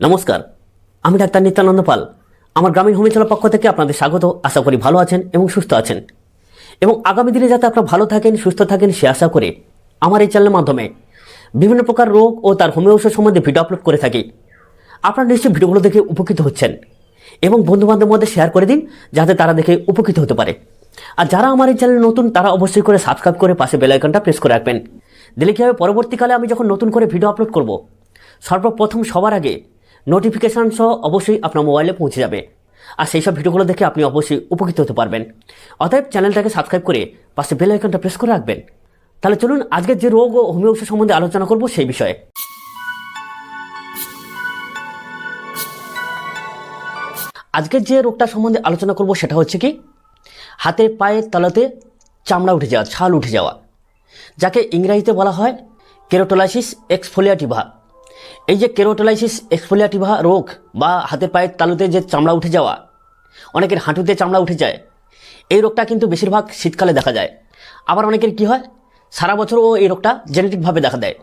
নমস্কার, আমি ডাক্তার নিত্যানন্দ পাল। আমার গ্রামীণ হোমিওপ্যাথির পক্ষ থেকে আপনাদের স্বাগত। আশা করি ভালো আছেন এবং সুস্থ আছেন। এবং আগামী দিনে যাতে আপনারা ভালো থাকেন, সুস্থ থাকেন, সে আশা করে আমার এই চ্যানেলের মাধ্যমে বিভিন্ন প্রকার রোগ ও তার হোমিও ওষুধ সম্বন্ধে ভিডিও আপলোড করে থাকি। আপনারা নিশ্চয়ই ভিডিওগুলো দেখে উপকৃত হচ্ছেন এবং বন্ধুবান্ধবের মধ্যে শেয়ার করে দিন, যাতে তারা দেখে উপকৃত হতে পারে। আর যারা আমার এই চ্যানেল নতুন, তারা অবশ্যই করে সাবস্ক্রাইব করে পাশে বেল আইকনটা প্রেস করে রাখবেন। দিলে কী হবে? পরবর্তীকালে আমি যখন নতুন করে ভিডিও আপলোড করব, সর্বপ্রথম সবার আগে নোটিফিকেশান সহ অবশ্যই আপনার মোবাইলে পৌঁছে যাবে। আর সেই সব ভিডিওগুলো দেখে আপনি অবশ্যই উপকৃত হতে পারবেন। অতএব চ্যানেলটাকে সাবস্ক্রাইব করে পাশে বেল আইকনটা প্রেস করে রাখবেন। তাহলে চলুন আজকের যে রোগ ও হোমিও সম্বন্ধে আলোচনা করব সেই বিষয়ে। আজকের যে রোগটা সম্বন্ধে আলোচনা করব সেটা হচ্ছে কি? হাতে পায়ের তলাতে চামড়া উঠে যাওয়া, ছাল উঠে যাওয়া, যাকে ইংরেজিতে বলা হয় কেরোটোলাইসিস এক্সফোলিয়াটিভা। এই যে কেরোটোলাইসিস এক্সফোলিয়াটিভা রোগ বা হাতের পায়ের তালুতে যে চামড়া উঠে যাওয়া, অনেকের হাঁটুতে চামড়া উঠে যায়, এই রোগটা কিন্তু বেশিরভাগ শীতকালে দেখা যায়। আবার অনেকের কি হয়? সারা বছরও এই রোগটা জেনেটিকভাবে দেখা দেয়।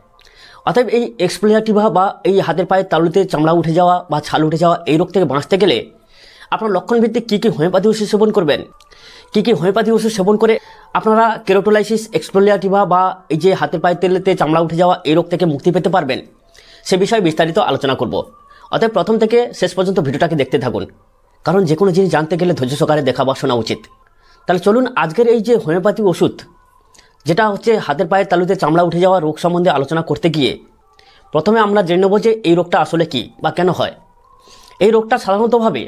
অতএব এই এক্সপ্লিয়াটিভা বা এই হাতের পায়ের তালুতে চামড়া উঠে যাওয়া বা ছাল উঠে যাওয়া, এই রোগ থেকে বাঁচতে গেলে আপনার লক্ষণভিত্তিক কী কী হোমিওপ্যাথি ওষুধ সেবন করবেন? কী কী হোমিওপ্যাথি ওষুধ সেবন করে আপনারা কেরোটোলাইসিস এক্সপ্লিয়াটিভা বা এই যে হাতের পায়ের তেলেতে চামড়া উঠে যাওয়া, এই রোগ থেকে মুক্তি পেতে পারবেন? সে বিষয়ে বিস্তারিত আলোচনা করব। অতএব প্রথম থেকে শেষ পর্যন্ত ভিডিওটাকে দেখতে থাকুন। কারণ যে কোনো জিনিস জানতে গেলে ধৈর্য সহকারে দেখা বা শোনা উচিত। তাহলে চলুন আজকের এই যে হোমিওপ্যাথি ওষুধ, যেটা হচ্ছে হাতের পায়ের তালুতে চামড়া উঠে যাওয়া রোগ সম্বন্ধে আলোচনা করতে গিয়ে প্রথমে আমরা জেনে নেব যে এই রোগটা আসলে কি বা কেন হয়। এই রোগটা সাধারণতভাবে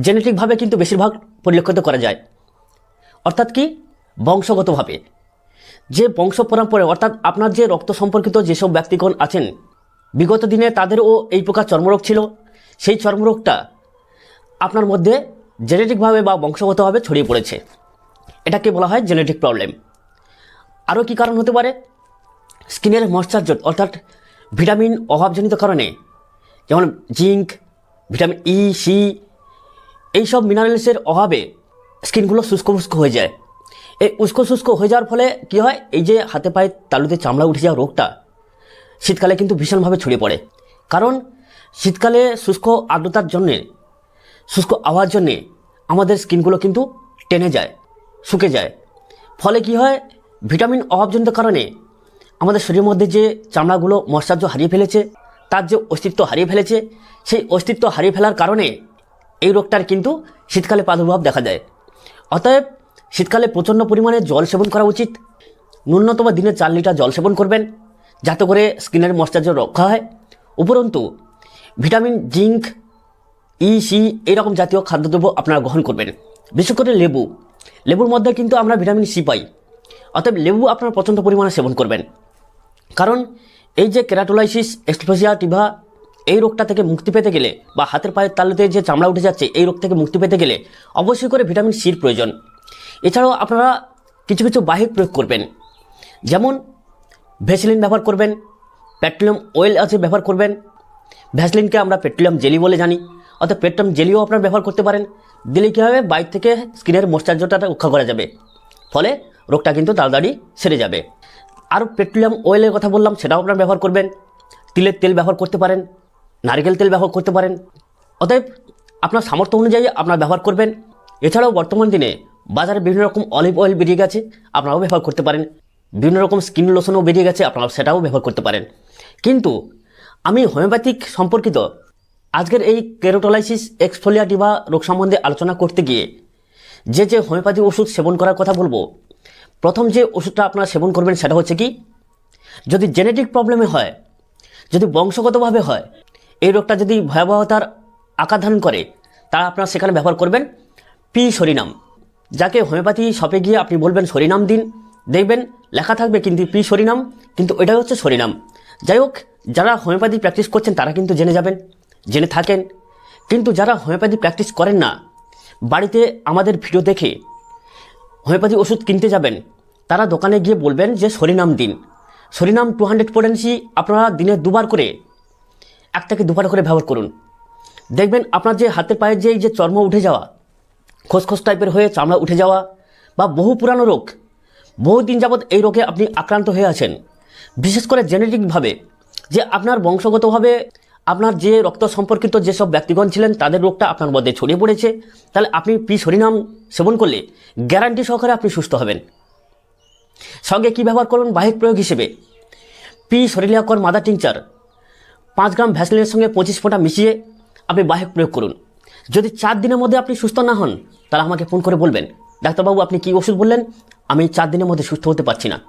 জেনেটিকভাবে কিন্তু বেশিরভাগ পরিলক্ষিত করা যায়। অর্থাৎ কি? বংশগতভাবে। যে বংশ পরম্পরায়, অর্থাৎ আপনার যে রক্ত সম্পর্কিত যেসব ব্যক্তিগণ আছেন বিগত দিনে তাদেরও এই প্রকার চর্মরোগ ছিল। সেই চর্মরোগটা আপনার মধ্যে জেনেটিকভাবে বা বংশগতভাবে ছড়িয়ে পড়েছে। এটাকে বলা হয় জেনেটিক প্রবলেম। আরও কী কারণ হতে পারে? স্কিনের ময়শ্চার্য অর্থাৎ ভিটামিন অভাবজনিত কারণে, যেমন জিঙ্ক, ভিটামিন ই, সি, এইসব মিনারেলসের অভাবে স্কিনগুলো শুষ্ক ফুস্ক হয়ে যায়। এই উস্কো শুষ্ক হয়ে যাওয়ার ফলে কী হয়? এই যে হাতে পায়ে তালুতে চামড়া উঠে যাওয়া রোগটা শীতকালে কিন্তু ভীষণভাবে ছড়িয়ে পড়ে। কারণ শীতকালে শুষ্ক আর্দ্রতার জন্যে, শুষ্ক আবহাওয়ার জন্যে আমাদের স্কিনগুলো কিন্তু টেনে যায়, শুকে যায়। ফলে কি হয়? ভিটামিন অভাবজনিত কারণে আমাদের শরীরের মধ্যে যে চামড়াগুলো মশ্চার্য হারিয়ে ফেলেছে, তার যে অস্তিত্ব হারিয়ে ফেলেছে, সেই অস্তিত্ব হারিয়ে ফেলার কারণে এই রোগটার কিন্তু শীতকালে প্রাদুর্ভাব দেখা দেয়। অতএব শীতকালে প্রচণ্ড পরিমাণে জল সেবন করা উচিত। ন্যূনতম দিনে চার লিটার জল সেবন করবেন। যাতে করে স্কিনের মশ্চার্য রক্ষা হয়। উপরন্তু, ভিটামিন জিঙ্ক ই, সি এইরকম জাতীয় খাদ্যদ্রব্য আপনারা গ্রহণ করবেন। বিশেষ করে লেবু। লেবুর মধ্যে কিন্তু আমরা ভিটামিন সি পাই। অতএব লেবু আপনারা প্রচণ্ড পরিমাণে সেবন করবেন। কারণ, এই যে কেরাটোলাইসিস এক্সপ্লোসিয়া টিভা, এই রোগটা থেকে মুক্তি পেতে গেলে বা হাতের পায়ের তালুতে যে চামড়া উঠে যাচ্ছে, এই রোগ থেকে মুক্তি পেতে গেলে অবশ্যই করে ভিটামিন সির প্রয়োজন। এছাড়াও আপনারা কিছু কিছু বাহিক প্রয়োগ করবেন। যেমন ভেসলিন ব্যবহার করবেন পেট্রোলিয়াম অয়েল আছে ব্যবহার করবেন, ভ্যাসলিনকে আমরা পেট্রোলিয়াম জেলি বলে জানি, অর্থাৎ পেট্রোলিয়াম জেলিও আপনারা ব্যবহার করতে পারেন, দিলে কী হবে? বাইর থেকে স্কিনের মশ্চার্যটা রক্ষা করা যাবে, ফলে রোগটা কিন্তু তাড়াতাড়ি সেরে যাবে। আর পেট্রোলিয়াম অয়েলের কথা বললাম, সেটাও আপনারা ব্যবহার করবেন, তিলের তেল ব্যবহার করতে পারেন, নারকেল তেল ব্যবহার করতে পারেন, অতএব আপনার সামর্থ্য অনুযায়ী আপনারা ব্যবহার করবেন। এছাড়াও বর্তমান দিনে বাজারে বিভিন্ন রকম অলিভ অয়েল বেরিয়ে গেছে, আপনারাও ব্যবহার করতে পারেন। বিভিন্ন রকম স্কিন লোশনও বেরিয়ে গেছে, আপনারা সেটাও ব্যবহার করতে পারেন। কিন্তু আমি হোমিওপ্যাথিক সম্পর্কিত আজকের এই কেরোটোলাইসিস এক্সফোলিয়াটিভা রোগ সম্বন্ধে আলোচনা করতে গিয়ে যে যে হোমিওপ্যাথি ওষুধ সেবন করার কথা বলব, প্রথম যে ওষুধটা আপনারা সেবন করবেন সেটা হচ্ছে কি, যদি জেনেটিক প্রবলেমে হয়, যদি বংশগতভাবে হয়, এই রোগটা যদি ভয়াবহতার আকার ধারণ করে তারা আপনারা সেখানে ব্যবহার করবেন পি সরিনাম। যাকে হোমিওপ্যাথি শপে গিয়ে আপনি বলবেন সরিনাম দিন দেখবেন, লেখা থাকবে কিন্তু পি সরিনাম কিন্তু এটাই হচ্ছে সরিনাম যাই হোক যারা হোমিওপ্যাথি প্র্যাকটিস করছেন, তারা কিন্তু জেনে যাবেন, জেনে থাকেন। কিন্তু যারা হোমিওপ্যাথি প্র্যাকটিস করেন না, বাড়িতে আমাদের ভিডিও দেখে হোমিওপ্যাথি ওষুধ কিনতে যাবেন, তারা দোকানে গিয়ে বলবেন যে সরিনাম দিন। সরিনাম টু হান্ড্রেড পোটেন্সি আপনারা দিনে দুবার করে, এক থেকে দুবার করে ব্যবহার করুন। দেখবেন, আপনার যে হাতের পায়ের যে যে চর্ম উঠে যাওয়া, খসখস টাইপের হয়ে চামড়া উঠে যাওয়া, বা বহু পুরানো রোগ বহুদিন যাবৎ এই রোগে আপনি আক্রান্ত হয়ে আছেন। বিশেষ করে জেনেটিকভাবে, যে আপনার বংশগতভাবে, আপনার যে রক্ত সম্পর্কিত যেসব ব্যক্তিগণ ছিলেন, তাদের রোগটা আপনার মধ্যে ছড়িয়ে পড়েছে। তাহলে আপনি পি হরিনাম সেবন করলে গ্যারান্টি সহকারে আপনি সুস্থ হবেন। সঙ্গে কী ব্যবহার করুন? বাহিক প্রয়োগ হিসেবে। পি শরীরিয়াকর মাদার টিংচার, পাঁচ গ্রাম ভ্যাসলিনের সঙ্গে পঁচিশ ফোঁটা মিশিয়ে আপনি বাহিক প্রয়োগ করুন। যদি চার দিনের মধ্যে আপনি সুস্থ না হন, তাহলে আমাকে ফোন করে বলবেন। ডাক্তারবাবু, আপনি কী ওষুধ বললেন? আমি চার দিনের মধ্যে সুস্থ হতে পারছি না।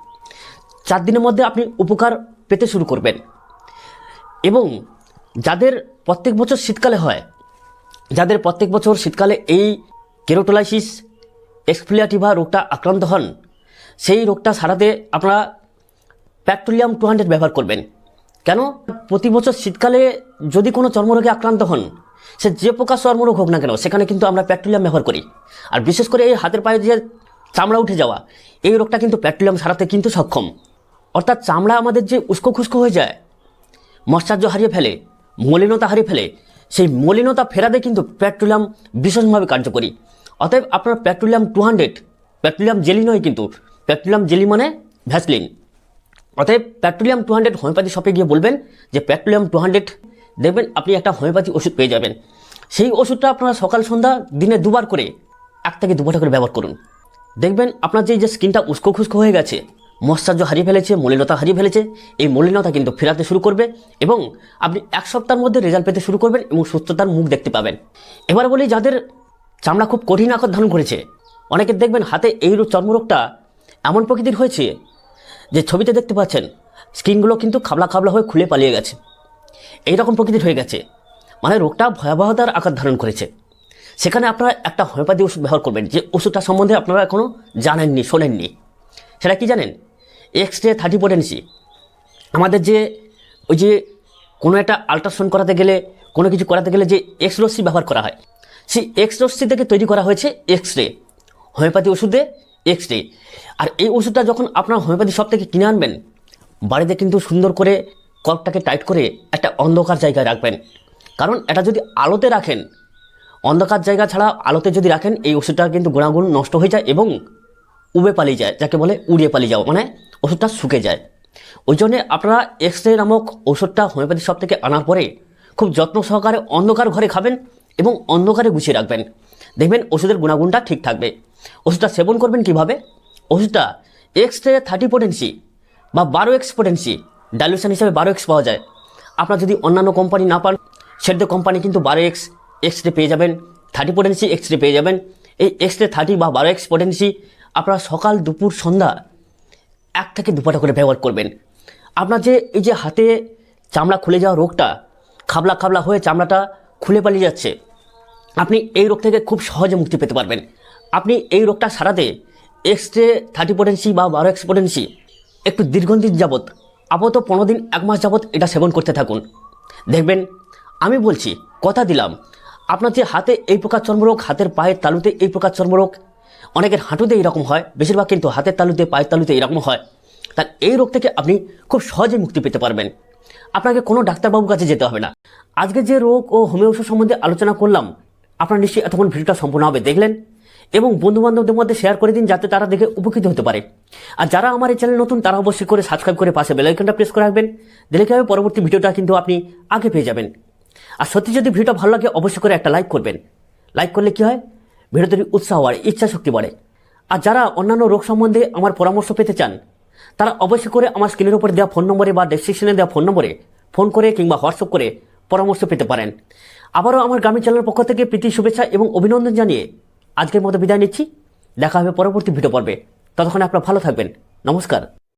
চার দিনের মধ্যে আপনি উপকার পেতে শুরু করবেন। এবং যাদের প্রত্যেক বছর শীতকালে হয়, যাদের প্রত্যেক বছর শীতকালে এই কেরোটোলাইসিস এক্সফ্লিয়াটিভা রোগটা আক্রান্ত হন, সেই রোগটা সারাতে আপনারা প্যাক্টোরিয়াম টু হান্ড্রেড ব্যবহার করবেন। কেন? প্রতি বছর শীতকালে যদি কোনো চর্মরোগে আক্রান্ত হন, সে যে প্রকার চর্মরোগ হোক না কেন, সেখানে কিন্তু আমরা প্যাক্টোরিয়াম ব্যবহার করি। আর বিশেষ করে এই হাতের পায়ে যে চামড়া উঠে যাওয়া। এই রোগটা কিন্তু প্যাক্টোরিয়াম সারাতে কিন্তু সক্ষম। অর্থাৎ চামড়া আমাদের যে উস্কো খুস্কো হয়ে যায়, মশ্চার্য হারিয়ে ফেলে, মলিনতা হারিয়ে ফেলে, সেই মলিনতা ফেরাতে কিন্তু পেট্রোলিয়াম ভীষণভাবে কার্যকরী। অতএব আপনার petroleum two hundred petroleum jelly নয় কিন্তু পেট্রোলিয়াম জেলি মানে ভ্যাসলিন। অতএব পেট্রোলিয়াম টু হান্ড্রেড হোমিওপ্যাথি শপে গিয়ে বলবেন যে পেট্রোলিয়াম টু হান্ড্রেড দেখবেন আপনি একটা হোমিওপ্যাথি ওষুধ পেয়ে যাবেন। সেই ওষুধটা আপনারা সকাল সন্ধ্যা দিনে দুবার করে, এক থেকে দুবার করে ব্যবহার করুন। দেখবেন আপনার যে যে স্কিনটা উস্কো খুস্কো হয়ে গেছে মশ্চার্য হারিয়ে ফেলেছে, মলিনতা হারিয়ে ফেলেছে, এই মলিনতা কিন্তু ফেরাতে শুরু করবে এবং আপনি এক সপ্তাহের মধ্যে রেজাল্ট পেতে শুরু করবেন এবং সুস্থতার মুখ দেখতে পাবেন। এবার বলি যাদের চামড়া খুব কঠিন আকার ধারণ করেছে, অনেকে দেখবেন হাতে এই রোগ চর্মরোগটা এমন প্রকৃতির হয়েছে যে ছবিতে দেখতে পাচ্ছেন স্কিনগুলো কিন্তু খাবলা খাবলা হয়ে খুলে পালিয়ে গেছে। এই রকম প্রকৃতির হয়ে গেছে মানে রোগটা ভয়াবহতার আকার ধারণ করেছে। সেখানে আপনারা একটা হোমিওপ্যাথি ওষুধ ব্যবহার করবেন, যে ওষুধটা সম্বন্ধে আপনারা এখনও জানেননি, শোনেননি। সেটা কি জানেন? এক্স রে থার্টি পোটেন্সি আমাদের যে ওই যে কোনো একটা আল্ট্রাসাউন্ড করাতে গেলে, কোনো কিছু করাতে গেলে যে এক্স রশ্মি ব্যবহার করা হয়, সেই এক্স রশ্মি থেকে তৈরি করা হয়েছে এক্স রে হোমিওপ্যাথি ওষুধে এক্স রে আর এই ওষুধটা যখন আপনার হোমিওপ্যাথি শপ থেকে কিনে আনবেন, বাড়িতে কিন্তু সুন্দর করে কর্কটাকে টাইট করে একটা অন্ধকার জায়গায় রাখবেন। কারণ এটা যদি আলোতে রাখেন অন্ধকার জায়গা ছাড়া আলোতে যদি রাখেন, এই ওষুধটা কিন্তু গুণাগুণ নষ্ট হয়ে যায় এবং উবে পালিয়ে যায়, যাকে বলে উড়িয়ে পালিয়ে যাওয়া মানে ওষুধটা শুকে যায়। ওই জন্যে আপনারা এক্স রে নামক ওষুধটা হোমিওপ্যাথি শপ থেকে আনার পরে খুব যত্ন সহকারে অন্ধকার ঘরে খাবেন এবং অন্ধকারে গুছিয়ে রাখবেন। দেখবেন ওষুধের গুণাগুণটা ঠিক থাকবে। ওষুধটা সেবন করবেন কীভাবে? ওষুধটা এক্স রে থার্টি পোটেন্সি বা বারো এক্স পোটেন্সি ডাইলুশন হিসাবে বারো এক্স পাওয়া যায়। আপনার যদি অন্যান্য কোম্পানি না পান সেটা কোম্পানি কিন্তু বারো এক্স এক্স রে পেয়ে যাবেন থার্টি পোটেন্সি এক্স রে পেয়ে যাবেন। এই এক্স রে থার্টি বা বারো এক্স পোটেন্সি আপনারা সকাল, দুপুর, সন্ধ্যা এক থেকে দুপাটা করে ব্যবহার করবেন। আপনার যে, এই যে হাতে চামড়া খুলে যাওয়া রোগটা, খাবলা খাবলা হয়ে চামড়াটা খুলে পালিয়ে যাচ্ছে, আপনি এই রোগ থেকে খুব সহজে মুক্তি পেতে পারবেন। আপনি এই রোগটা সারাতে এক্স রে থার্টি পোটেন্সি বা বারো এক্স পোটেন্সি একটু দীর্ঘদিন যাবৎ, আপাতত পনেরো দিন, এক মাস যাবৎ এটা সেবন করতে থাকুন। দেখবেন, আমি বলছি, কথা দিলাম আপনার যে হাতে এই প্রকার চর্মরোগ, হাতের পায়ের তালুতে এই প্রকার চর্মরোগ, অনেকের হাঁটুতে এইরকম হয়, বেশিরভাগ কিন্তু হাতের তালুতে, পায়ের তালুতে এরকম হয়। তার এই রোগ থেকে আপনি খুব সহজে মুক্তি পেতে পারবেন। আপনাকে কোনো ডাক্তারবাবুর কাছে যেতে হবে না। আজকে যে রোগ ও হোমিও সম্বন্ধে আলোচনা করলাম, আপনার নিশ্চয়ই এতক্ষণ ভিডিওটা সম্পূর্ণভাবে দেখলেন এবং বন্ধু বান্ধবদের মধ্যে শেয়ার করে দিন যাতে তারা দেখে উপকৃত হতে পারে। আর যারা আমার এই চ্যানেল নতুন, তারা অবশ্যই করে সাবস্ক্রাইব করে পাশে বেলাইকনটা প্রেস করে রাখবেন। কি হবে পরবর্তী ভিডিওটা কিন্তু আপনি আগে পেয়ে যাবেন। আর সত্যি যদি ভিডিওটা ভালো লাগে, অবশ্যই করে একটা লাইক করবেন। লাইক করলে কি হয়? ভিডিও তৈরি উৎসাহ বাড়ে ইচ্ছা শক্তি বাড়ে। আর যারা অন্যান্য রোগ সম্বন্ধে আমার পরামর্শ পেতে চান, তারা অবশ্যই করে আমার স্ক্রিনের উপরে দেওয়া ফোন নম্বরে বা ডেসক্রিপশনে দেওয়া ফোন নম্বরে ফোন করে কিংবা হোয়াটসঅ্যাপ করে পরামর্শ পেতে পারেন। আবারও আমার গ্রামীণ চ্যানেলের পক্ষ থেকে প্রীতি, শুভেচ্ছা এবং অভিনন্দন জানিয়ে আজকের মতো বিদায় নিচ্ছি। দেখা হবে পরবর্তী ভিডিও পর্বে। ততক্ষণে আপনারা ভালো থাকবেন। নমস্কার।